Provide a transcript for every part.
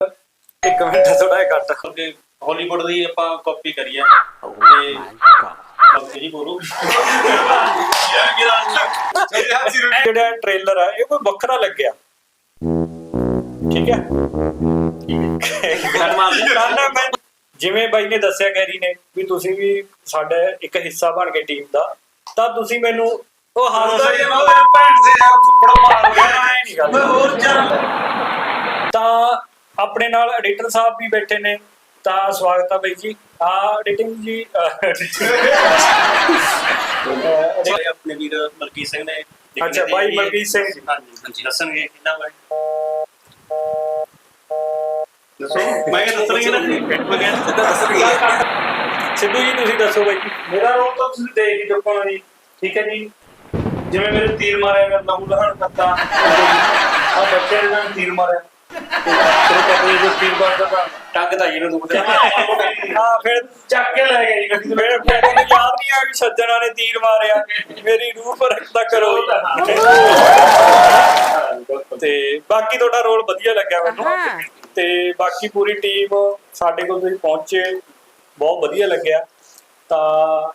ਇੱਕ ਮਿੰਟ ਥੋੜਾ ਜਿਹਾ ਕੱਟ ਕਿਉਂਕਿ ਹਾਲੀਵੁੱਡ ਦੀ ਆਪਾਂ ਕਾਪੀ ਕਰੀ ਆ ਤੇ ਬੋਲੂ। ਜਿਹੜਾ ਟ੍ਰੇਲਰ ਹੈ ਇਹ ਕੋਈ ਵੱਖਰਾ ਲੱਗਿਆ। ਠੀਕ ਹੈ? ਮੈਂ ਜਿਵੇਂ ਬਾਈ ਨੇ ਦੱਸਿਆ ਗੈਰੀ ਨੇ ਵੀ ਤੁਸੀਂ ਵੀ ਸਾਡਾ ਇੱਕ ਹਿੱਸਾ ਬਣ ਗਏ ਟੀਮ ਦਾ ਤਾਂ ਤੁਸੀਂ ਮੈਨੂੰ ਉਹ ਹੱਸਦਾ ਹੀ ਆ ਨਾ, ਉਹ ਭੈਣ ਦੇ ਥੱਪੜ ਮਾਰ ਗਿਆ ਨਹੀਂ ਗੱਲ। ਹੋਰ ਤਾਂ ਆਪਣੇ ਨਾਲ ਐਡੀਟਰ ਸਾਹਿਬ ਵੀ ਬੈਠੇ ਨੇ ਤਾਂ ਸਵਾਗਤ ਹੈ ਬਾਈ ਜੀ। ਆ ਐਡੀਟਿੰਗ ਜੀ ਆਪਣੇ ਵੀਰ ਮਲਕੀਤ ਸਿੰਘ ਨੇ ਅੱਛਾ, ਬਾਈ ਮਲਕੀਤ ਸਿੰਘ। ਹਾਂਜੀ ਹਾਂਜੀ ਦੱਸਣਗੇ ਕਿੰਨਾ ਬਾਈ? ਦੱਸੋ। ਮੈਂ ਕਿਹਾ ਦੱਸਣਗੇ ਨਾ। ਮੈਂ ਕਿਹਾ ਦੱਸਣਗੇ। ਸਿੱਧੂ ਜੀ ਤੁਸੀਂ ਦੱਸੋ ਬਾਈ ਜੀ। ਮੇਰਾ ਰੋਲ ਤਾਂ ਤੁਸੀਂ ਦੇਖ ਹੀ ਚੁੱਕੋ ਜੀ। ਠੀਕ ਹੈ ਜੀ। ਜਿਵੇਂ ਮੇਰੇ ਤੀਰ ਮਾਰਿਆ ਮੈਂ ਲਹੂ ਲਹਣ ਕਰਤਾ। ਆ ਬੱਚੇ ਨੇ ਤੀਰ ਮਾਰਿਆ। ਫਿਰ ਕਦੇ ਜੋ ਤੀਰ ਮਾਰਦਾ ਤਾਂ ਟੰਗ ਤਾਂ ਇਹਨੂੰ ਦੁਖਦਾ ਹਾਂ ਫਿਰ ਚੱਕ ਕੇ ਲੈ ਗਿਆ ਜੀ ਗੱਡੀ ਮੇਰੇ ਮੇਰੇ ਨੂੰ ਯਾਦ ਨਹੀਂ ਆ ਵੀ ਸੱਜਣਾ ਨੇ ਤੀਰ ਮਾਰਿਆ ਮੇਰੀ ਰੂਹ ਪਰ ਤਾਂ ਕਰੋ ਤੇ ਬਾਕੀ ਤੁਹਾਡਾ ਰੋਲ ਵਧੀਆ ਲੱਗਿਆ ਮੈਨੂੰ। ਤੇ ਬਾਕੀ ਪੂਰੀ ਟੀਮ ਸਾਡੇ ਕੋਲ ਤੁਸੀਂ ਪਹੁੰਚੇ ਬਹੁਤ ਵਧੀਆ ਲੱਗਿਆ। ਤਾਂ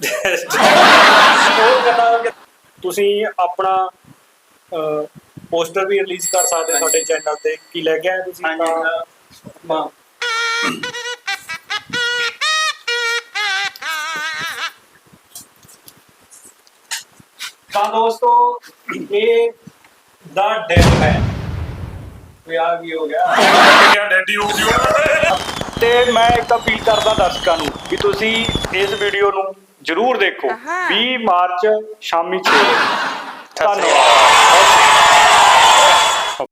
ਤੁਸੀਂ ਆਪਣਾ ਪੋਸਟਰ ਵੀ ਰਿਲੀਜ਼ ਕਰ ਸਕਦੇ ਹੋ ਸਾਡੇ ਚੈਨਲ ਤੇ। ਕੀ ਲੈ ਕੇ ਆਏ ਤੁਸੀਂ? ਤਾਂ ਹਾਂ। ਤਾਂ ਦੋਸਤੋ ਇਹ ਦਾ ਡੈਮ ਹੈ ਵੀ ਆ ਵੀ ਹੋ ਗਿਆ। ਕਿਆ ਡੈਡੀ ਹੋ ਗਿਆ ਤੇ ਮੈਂ ਇੱਕ ਅਪੀਲ ਕਰਦਾ ਦਰਸ਼ਕਾਂ ਨੂੰ ਵੀ ਤੁਸੀਂ ਇਸ ਵੀਡੀਓ ਨੂੰ ਜਰੂਰ ਦੇਖੋ। 20 ਮਾਰਚ ਸ਼ਾਮੀ 6 ਵਜੇ। ਧੰਨਵਾਦ।